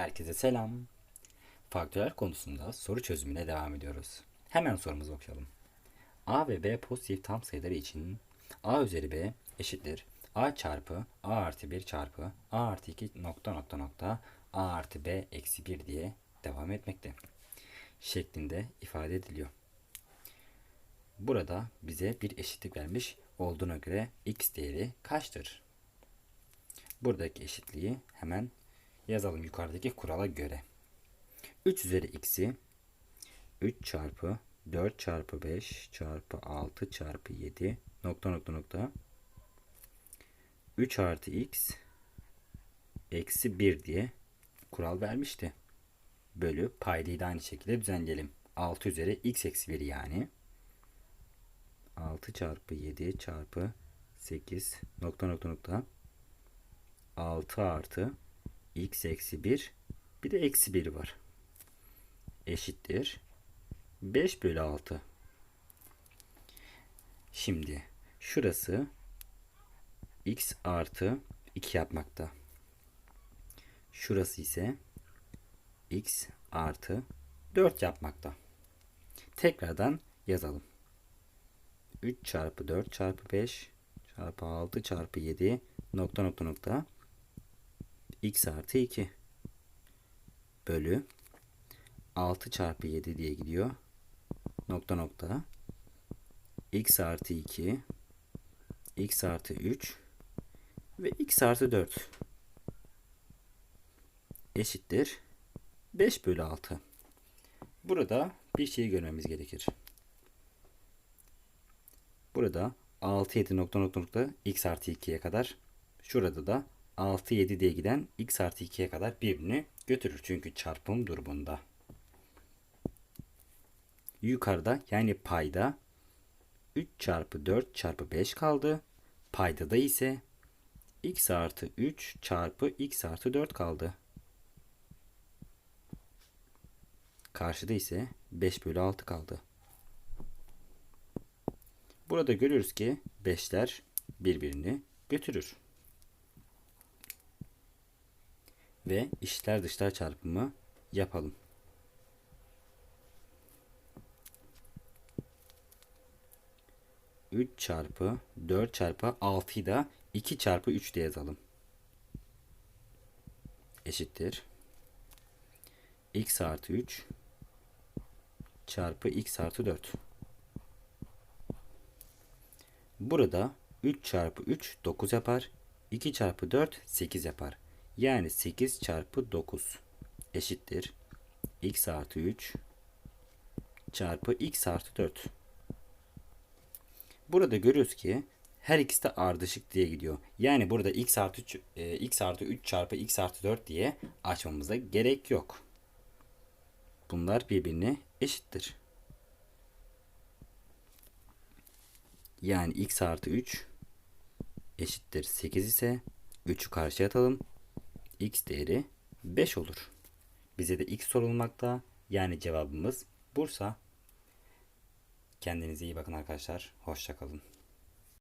Herkese selam. Faktörel konusunda soru çözümüne devam ediyoruz. Hemen sorumuzu okuyalım. A ve B pozitif tam sayıları için A üzeri B eşittir. A çarpı A artı 1 çarpı A artı 2 nokta nokta nokta A artı B eksi 1 diye devam etmekte. Şeklinde ifade ediliyor. Burada bize bir eşitlik vermiş olduğuna göre x değeri kaçtır? Buradaki eşitliği hemen yazalım yukarıdaki kurala göre. 3 üzeri x'i 3 çarpı 4 çarpı 5 çarpı 6 çarpı 7 nokta nokta nokta 3 artı x eksi 1 diye kural vermişti. Bölü paydayı da aynı şekilde düzenleyelim. 6 üzeri x eksi 1 yani. 6 çarpı 7 çarpı 8 nokta nokta nokta 6 artı x eksi 1 bir de eksi 1 var. Eşittir. 5 bölü 6. Şimdi şurası x artı 2 yapmakta. Şurası ise x artı 4 yapmakta. Tekrardan yazalım. 3 çarpı 4 çarpı 5 çarpı 6 çarpı 7 nokta nokta nokta x artı 2 bölü 6 çarpı 7 diye gidiyor. Nokta nokta x artı 2 x artı 3 ve x artı 4 eşittir 5 bölü 6. Burada bir şey görmemiz gerekir. Burada 6 7 nokta nokta nokta x artı 2'ye kadar şurada da 6 7 diye giden x artı 2'ye kadar birbirini götürür. Çünkü çarpım durumunda. Yukarıda yani payda 3 çarpı 4 çarpı 5 kaldı. Payda da ise x artı 3 çarpı x artı 4 kaldı. Karşıda ise 5 bölü 6 kaldı. Burada görüyoruz ki 5'ler birbirini götürür. Ve içler dışlar çarpımı yapalım. Üç çarpı 4 çarpı 6'yı da 2 çarpı 3 diye yazalım. Eşittir. x artı 3 çarpı x artı 4. Burada 3 çarpı 3 9 yapar. 2 çarpı 4 8 yapar. Yani 8 çarpı 9 eşittir. x artı 3 çarpı x artı 4. Burada görüyoruz ki her ikisi de ardışık diye gidiyor. Yani burada x artı 3, e, x artı 3 çarpı x artı 4 diye açmamıza gerek yok. Bunlar birbirine eşittir. Yani x artı 3 eşittir 8 ise 3'ü karşıya atalım. X değeri 5 olur. Bize de x sorulmakta. Yani cevabımız Bursa. Kendinize iyi bakın arkadaşlar. Hoşçakalın.